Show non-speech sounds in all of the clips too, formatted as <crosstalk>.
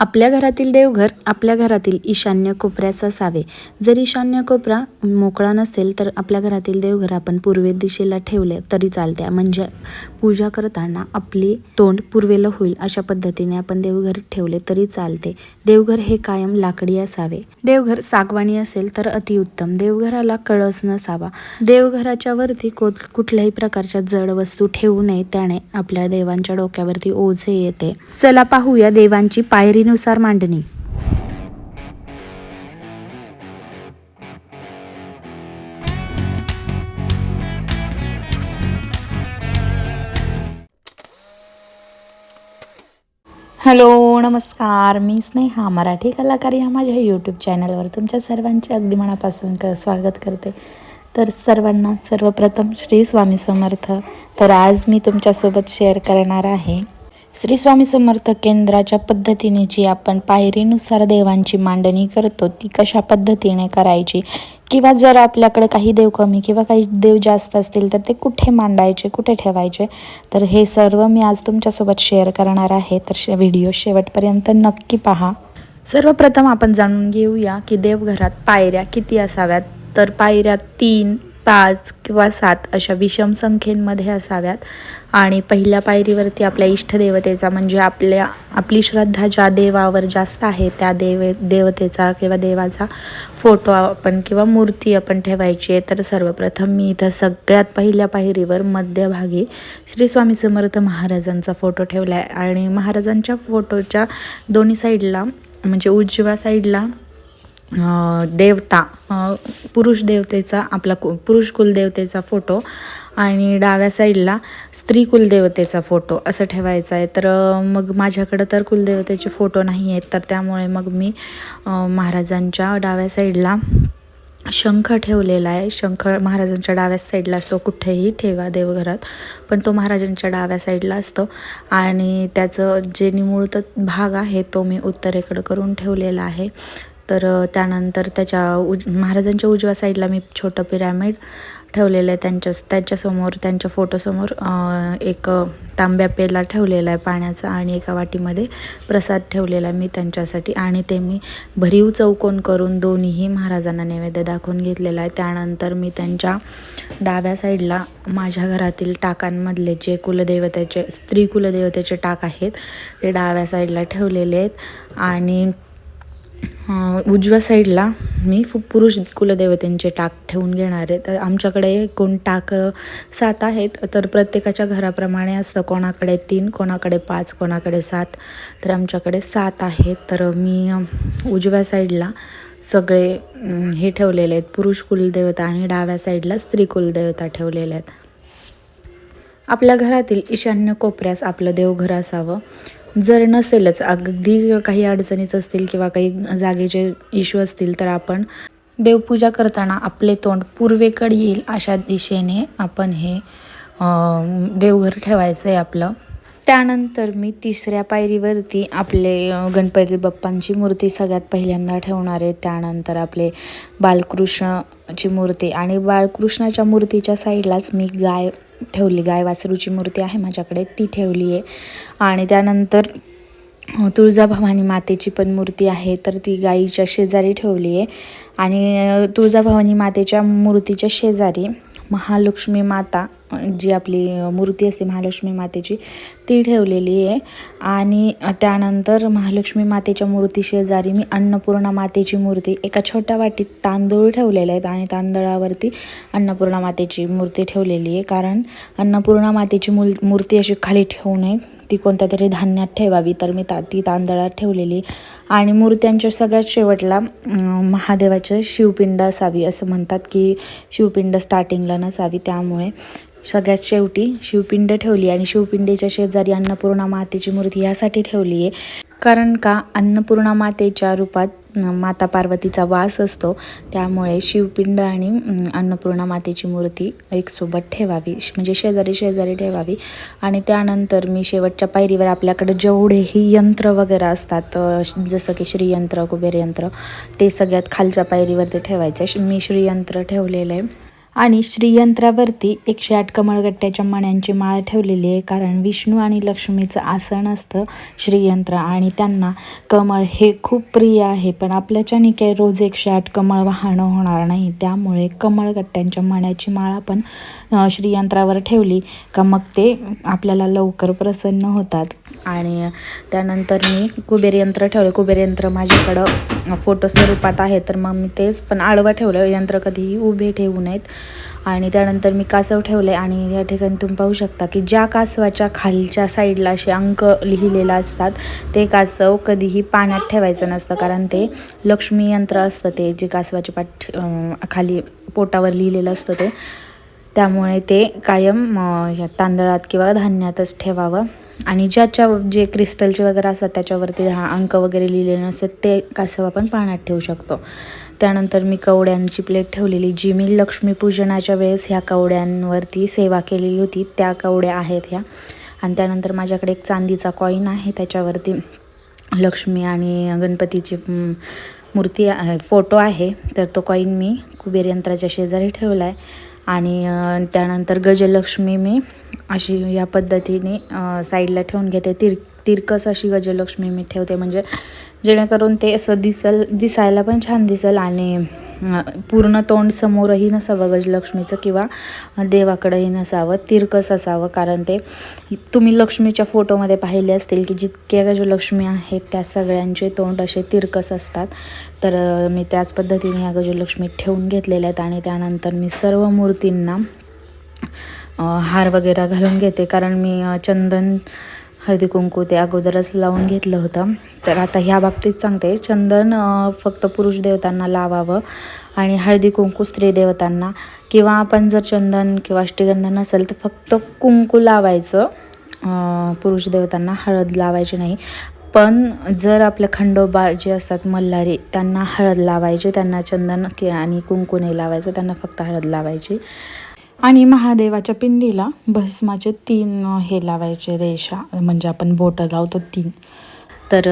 आपल्या घरातील देवघर आपल्या घरातील ईशान्य कोपऱ्यास असावे. जर ईशान्य कोपरा मोकळा नसेल तर आपल्या घरातील देवघर आपण पूर्वे दिशेला ठेवले तरी चालते म्हणजे पूजा करताना आपली तोंड पूर्वेला होईल अशा पद्धतीने आपण देवघर ठेवले तरी चालते. देवघर हे कायम लाकडी असावे. देवघर सागवाणी असेल तर अतिउत्तम. देवघराला कळस नसावा. देवघराच्या वरती को कुठल्याही प्रकारच्या जड वस्तू ठेवू नये त्याने आपल्या देवांच्या डोक्यावरती ओझे येते. चला पाहूया देवांची पायरी आवडीनुसार मांडणी. हॅलो नमस्कार. मी स्नेहा मराठी कलाकार या माझ्या यूट्यूब चॅनलवर तुमच्या सर्वांचे अगदी मनापासून क स्वागत करते. तर सर्वांना सर्वप्रथम श्री स्वामी समर्थ. तर आज मी तुमच्यासोबत शेअर करणार आहे. श्री स्वामी समर्थ केंद्राच्या पद्धतीने जी आपण पायरीनुसार देवांची मांडणी करतो ती कशा पद्धतीने करायची? किंवा जर आपल्याकडे काही देव कमी किंवा काही देव जास्त असतील तर ते कुठे मांडायचे कुठे ठेवायचे? तर हे सर्व मी आज तुमच्यासोबत शेअर करणार आहे. तर शे व्हिडिओ शेवटपर्यंत नक्की पहा. सर्वप्रथम आपण जाणून घेऊया की देवघरात पायऱ्या किती असाव्यात? तर पायऱ्या तीन पाच किंवा सात अशा विषम संख्येमध्ये असाव्यात. आणि पहिल्या पायरीवरती आपल्या इष्टदेवतेचा म्हणजे आपल्या आपली श्रद्धा ज्या देवावर जास्त आहे त्या देवे देवतेचा किंवा देवाचा फोटो आपण किंवा मूर्ती आपण ठेवायची आहे तर सर्वप्रथम मी इथं सगळ्यात पहिल्या पायरीवर मध्यभागी श्री स्वामी समर्थ महाराजांचा फोटो ठेवला आहे आणि महाराजांच्या फोटोच्या दोन्ही साईडला म्हणजे उजव्या साईडला देवता पुरुष देवतेचा आपला कु पुरुष कुलदेवतेचा फोटो आणि डाव्या साईडला स्त्री कुलदेवतेचा फोटो असं ठेवायचा आहे. तर मग माझ्याकडं तर कुलदेवतेचे फोटो नाही आहेत तर त्यामुळे मग मी महाराजांच्या डाव्या साईडला शंख ठेवलेला आहे. शंख महाराजांच्या डाव्या साईडला असतो कुठेही ठेवा देवघरात पण तो महाराजांच्या डाव्या साईडला असतो. आणि त्याचं जे निमुळत भाग आहे तो मी उत्तरेकडं करून ठेवलेला आहे. तर त्यानंतर त्याच्या उज महाराजांच्या उजव्या साईडला मी छोटं पिरॅमिड ठेवलेलं आहे त्यांच्या त्यांच्यासमोर त्यांच्या फोटोसमोर एक तांब्या पेला ठेवलेला आहे पाण्याचा आणि एका वाटीमध्ये प्रसाद ठेवलेला आहे मी त्यांच्यासाठी आणि ते मी भरीव चौकोन करून दोन्हीही महाराजांना नैवेद्य दाखवून घेतलेला आहे. त्यानंतर मी त्यांच्या डाव्या साईडला माझ्या घरातील टाकांमधले जे कुलदेवतेचे स्त्री कुलदेवतेचे टाक आहेत ते डाव्या साईडला ठेवलेले आहेत आणि उजव्या साईडला मी पुरुष कुलदेवतेंचे टाक ठेवून घेणार आहे. तर आमच्याकडे कोण टाक सात आहेत. तर प्रत्येकाच्या घराप्रमाणे असतं कोणाकडे तीन कोणाकडे पाच कोणाकडे सात. तर आमच्याकडे सात आहेत. तर मी उजव्या साईडला सगळे हे ठेवलेले आहेत. पुरुष कुलदेवता आणि डाव्या साईडला स्त्री कुलदेवता ठेवलेल्या आहेत. आपल्या घरातील ईशान्य कोपऱ्यास आपलं देवघर असावं. जर नसेलच अगदी काही अडचणीच असतील किंवा काही जागेचे इश्यू असतील तर आपण देवपूजा करताना आपले तोंड पूर्वेकडे येईल अशा दिशेने आपण हे देवघर ठेवायचं आहे आपलं. त्यानंतर मी तिसऱ्या पायरीवरती आपले गणपती बाप्पांची मूर्ती सगळ्यात पहिल्यांदा ठेवणार आहे. त्यानंतर आपले बालकृष्णची मूर्ती आणि बाळकृष्णाच्या मूर्तीच्या साईडलाच मी गाय ठेवली गाय वासरूची मूर्ती आहे माझ्याकडे ती ठेवली आहे. आणि त्यानंतर तुळजाभवानी मातेची पण मूर्ती आहे तर ती गाईच्या शेजारी ठेवली आहे. आणि तुळजाभवानी मातेच्या मूर्तीच्या शेजारी महालक्ष्मी माता जी आपली मूर्ती असते महालक्ष्मी मातेची ती ठेवलेली आहे. आणि त्यानंतर महालक्ष्मी मातेच्या मूर्ती शेजारी मी अन्नपूर्णा मातेची मूर्ती एका छोट्या वाटीत तांदूळ ठेवलेले आहेत आणि तांदळावरती अन्नपूर्णा मातेची मूर्ती ठेवलेली आहे. कारण अन्नपूर्णा मातेची मूल मूर्ती अशी खाली ठेवू नये ती कोणत्या तरी धान्यात ठेवावी तर मी ता ती तांदळात ठेवलेली आणि मूर्त्यांच्या सगळ्यात शेवटला महादेवाचं शिवपिंड असावी असं म्हणतात की शिवपिंड स्टार्टिंगला नसावी त्यामुळे. सगळ्यात शेवटी शिवपिंड ठेवली आणि शिवपिंडीच्या शेजारी अन्नपूर्णा मातेची मूर्ती यासाठी ठेवली आहे. कारण का? अन्नपूर्णा मातेच्या रूपात माता पार्वतीचा वास असतो. त्यामुळे शिवपिंड आणि अन्नपूर्णा मातेची मूर्ती एक सोबत ठेवावी. म्हणजे शेजारी शेजारी ठेवावी. आणि त्यानंतर मी शेवटच्या पायरीवर आपल्याकडे जेवढेही यंत्र वगैरे असतात जसं की श्रीयंत्र कुबेर यंत्र ते सगळ्यात खालच्या पायरीवर ते ठेवायचं. मी श्रीयंत्र ठेवलेलं आहे. आणि श्रीयंत्रावरती एकशे आठ कमळगट्ट्याच्या मण्यांची माळ ठेवलेली आहे. कारण विष्णू आणि लक्ष्मीचं आसन असतं श्रीयंत्र आणि त्यांना कमळ हे खूप प्रिय आहे. पण आपल्याच्याने काही रोज एकशे आठ कमळ वाहणं होणार नाही. त्यामुळे कमळगट्ट्यांच्या मण्याची माळ आपण श्रीयंत्रावर ठेवली का मग ते आपल्याला लवकर प्रसन्न होतात. आणि त्यानंतर मी कुबेर यंत्र ठेवलं. कुबेर यंत्र माझ्याकडं फोटो स्वरूपात आहे. तर मग मी तेच पण आडवं ठेवलं. यंत्र कधीही उभे ठेवू नयेत. आणि त्यानंतर मी कासव ठेवले आणि या ठिकाणी तुम्ही पाहू शकता की ज्या कासवाच्या खालच्या साईडला असे अंक लिहिलेला असतात ते कासव कधीही पाण्यात ठेवायचं नसतं. कारण ते लक्ष्मी यंत्र असतं ते जे कासवाच्या पाठ खाली पोटावर लिहिलेलं असतं ते. त्यामुळे ते कायम ह्या तांदळात किंवा धान्यातच ठेवावं. आणि ज्याच्या जे क्रिस्टलचे वगैरे असतात त्याच्यावरती हा अंक वगैरे लिहिलेले नसतात ते कासव आपण पाण्यात ठेवू शकतो. त्यानंतर मी कवड्यांची प्लेट ठेवलेली. जी मी लक्ष्मीपूजनाच्या वेळेस ह्या कवड्यांवरती सेवा केलेली होती. त्या कवड्या आहेत ह्या. आणि त्यानंतर माझ्याकडे एक चांदीचा कॉईन आहे. त्याच्यावरती लक्ष्मी आणि गणपतीची मूर्ती आहे फोटो आहे. तर तो कॉईन मी कुबेर यंत्राच्या शेजारी ठेवला आहे आणि त्यानंतर गजलक्ष्मी मी अशी या पद्धतीने साईडला ठेवून घेते. तिर तिरकस अशी गजलक्ष्मी मी ठेवते. म्हणजे जेणेकरून ते असं दिसल दिसायला पण छान दिसेल आणि पूर्ण तोंड समोरही नसावं गजलक्ष्मीचं किंवा देवाकडेही नसावं तिरकस असावं. कारण ते तुम्ही लक्ष्मीच्या फोटोमध्ये पाहिले असतील की जितक्या गजलक्ष्मी आहेत त्या सगळ्यांचे तोंड असे तिरकस असतात. तर मी त्याच पद्धतीने ह्या गजलक्ष्मी ठेवून घेतलेल्या आहेत आणि त्यानंतर मी सर्व मूर्तींना हार वगैरे घालून घेते. कारण मी चंदन हळदी कुंकू ते अगोदरच लावून घेतलं होतं. तर आता ह्या बाबतीत सांगते चंदन फक्त पुरुष देवतांना लावावं आणि हळदी कुंकू स्त्री देवतांना. किंवा आपण जर चंदन किंवा अष्टगंध नसेल तर फक्त कुंकू लावायचं. पुरुष देवतांना हळद लावायची नाही. पण जर आपले खंडोबा जे असतात मल्हारी त्यांना हळद लावायची त्यांना चंदन कि आणि कुंकू नाही लावायचं त्यांना फक्त हळद लावायची. आणि महादेवाच्या पिंडीला भस्माचे तीन हे लावायचे रेषा म्हणजे आपण बोटं लावतो तीन. तर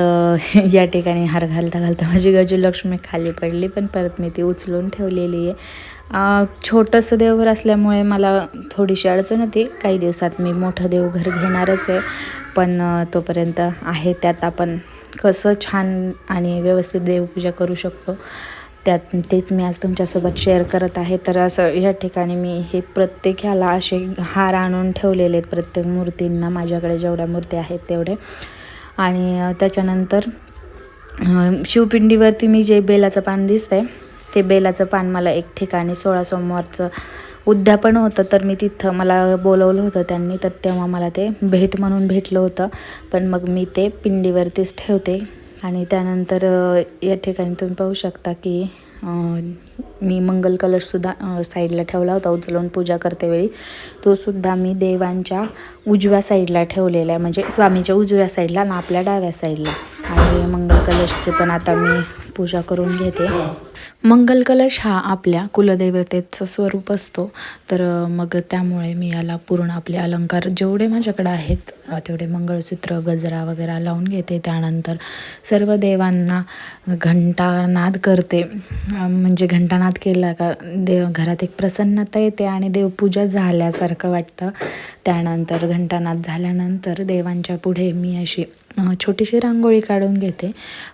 <laughs> या ठिकाणी हार घालता घालता माझी गजलक्ष्मी खाली पडली पण परत मी ती उचलून ठेवलेली आहे. छोटंसं देवघर असल्यामुळे मला थोडीशी अडचण होती. काही दिवसात मी मोठं देवघर घेणारच आहे पण तोपर्यंत आहे त्यात आपण कसं छान आणि व्यवस्थित देवपूजा करू शकतो. त्यात तेच मी आज तुमच्यासोबत शेअर करत आहे. तर असं या ठिकाणी मी हे प्रत्येक ह्याला असे हार आणून ठेवलेले आहेत. प्रत्येक मूर्तींना माझ्याकडे जेवढ्या मूर्ती आहेत तेवढे. आणि त्याच्यानंतर शिवपिंडीवरती मी जे बेलाचं पान दिसतंय ते बेलाचं पान मला एक ठिकाणी सोळा सोमवारचं उद्यापन होतं. तर मी तिथं मला बोलवलं होतं त्यांनी. तर तेव्हा मला ते भेट म्हणून भेटलं होतं. पण मग मी ते पिंडीवरतीच ठेवते. आणि त्यानंतर या ठिकाणी तुम्ही पाहू शकता की मी मंगल कलशसुद्धा साईडला ठेवला होता उचलून पूजा करतेवेळी तोसुद्धा तो सुद्धा मी देवांच्या उजव्या साईडला ठेवलेला आहे. म्हणजे स्वामीच्या उजव्या साईडला ना आपल्या डाव्या साईडला. आणि मंगल कलशचे पण आता मी पूजा करून घेते. मंगल कलश हा आपल्या कुलदैवतेचं स्वरूप असतो. तर मग त्यामुळे मी याला पूर्ण आपले अलंकार जेवढे माझ्याकडे आहेत तेवढे मंगळसूत्र गजरा वगैरे लावून घेते. त्यानंतर सर्व देवांना घंटानाद करते. म्हणजे घंटानाद केला का देव घरात एक प्रसन्नता येते आणि देवपूजा झाल्यासारखं वाटतं. त्यानंतर घंटानाद झाल्यानंतर देवांच्या पुढे मी अशी छोटीशी रांगोळी काढून घेते.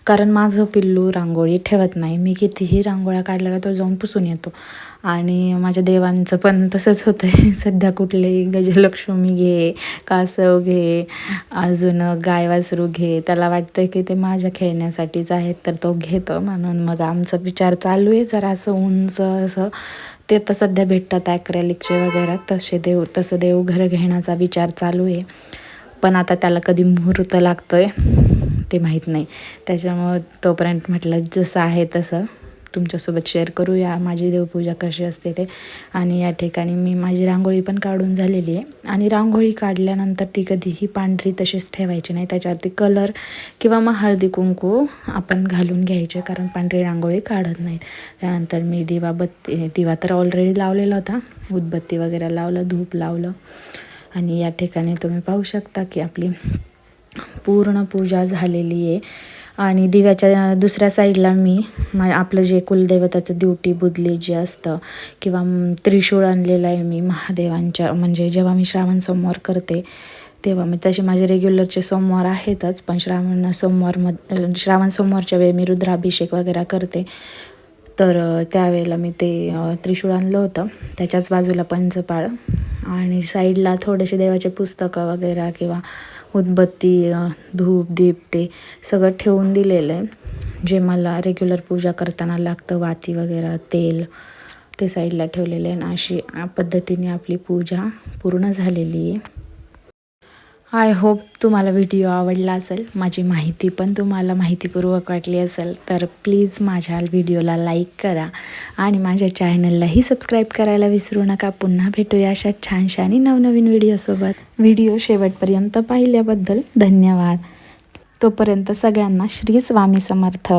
कारण माझं पिल्लू रांगोळी ठेवत नाही. मी कितीही रांगोळ्या काढल्या का तो जाऊन पुसून येतो. आणि माझ्या देवांचं पण तसंच होतं आहे <laughs> सध्या कुठलेही गजलक्ष्मी घे कासव घे अजून गाय वासरू घे. त्याला वाटतं की ते माझ्या खेळण्यासाठीच आहेत तर तो घेतो म्हणून मग आमचा विचार चालू आहे जरा असं उंच असं ते तर सध्या भेटतात ॲक्रेलिकचे वगैरे. तसे देव तसं देवघर घेण्याचा विचार चालू आहे पण आता त्याला कधी मुहूर्त लागतो आहे ते माहीत नाही. त्याच्यामुळं तोपर्यंत म्हटलं जसं आहे तसं. तुमच्यासोबत शेअर करूया. माझी देवपूजा कशी असते ते. आणि या ठिकाणी मी माझी रांगोळी पण काढून झालेली आहे. आणि रांगोळी काढल्यानंतर ती कधीही पांढरी तशीच ठेवायची नाही. त्याच्यावरती कलर किंवा मग हळदी कुंकू आपण घालून घ्यायचे कारण पांढरी रांगोळी काढत नाहीत. त्यानंतर मी दिवा बत्ती दिवा तर ऑलरेडी लावलेला होता. उदबत्ती वगैरे लावलं धूप लावलं. आणि या ठिकाणी तुम्ही पाहू शकता की आपली पूर्ण पूजा झालेली आहे. आणि दिव्याच्या दुसऱ्या साईडला मी मा आपलं जे कुलदेवताचं दिवटी बुदली जे असतं किंवा त्रिशूळ आणलेलं आहे मी महादेवांच्या म्हणजे जेव्हा मी श्रावण सोमवार करते तेव्हा मी तसे माझे रेग्युलरचे सोमवार आहेतच पण श्रावण सोमवार मध श्रावण सोमवारच्या वेळी मी रुद्राभिषेक वगैरे करते. तर त्यावेळेला मी ते त्रिशूळ आणलं होतं. त्याच्याच बाजूला पंचपाळ आणि साईडला थोडेसे देवाचे पुस्तकं वगैरे किंवा उदबत्ती धूप दीप ते सगळं ठेवून दिलेलं आहे. जे मला रेग्युलर पूजा करताना लागतं वाती वगैरे तेल ते साईडला ठेवलेलं आहे. आणि अशी पद्धतीने आपली पूजा पूर्ण झालेली आहे. आय होप तुम्हाला व्हिडिओ आवडला असेल माझी माहिती पण तुम्हाला माहितीपूर्वक वाटली असेल तर प्लीज माझ्या व्हिडिओला लाईक करा आणि माझ्या चॅनललाही सबस्क्राईब करायला विसरू नका. पुन्हा भेटूया अशा छानशा आणि नवनवीन व्हिडिओसोबत व्हिडिओ शेवटपर्यंत पाहिल्याबद्दल धन्यवाद. तोपर्यंत सगळ्यांना श्री स्वामी समर्थ.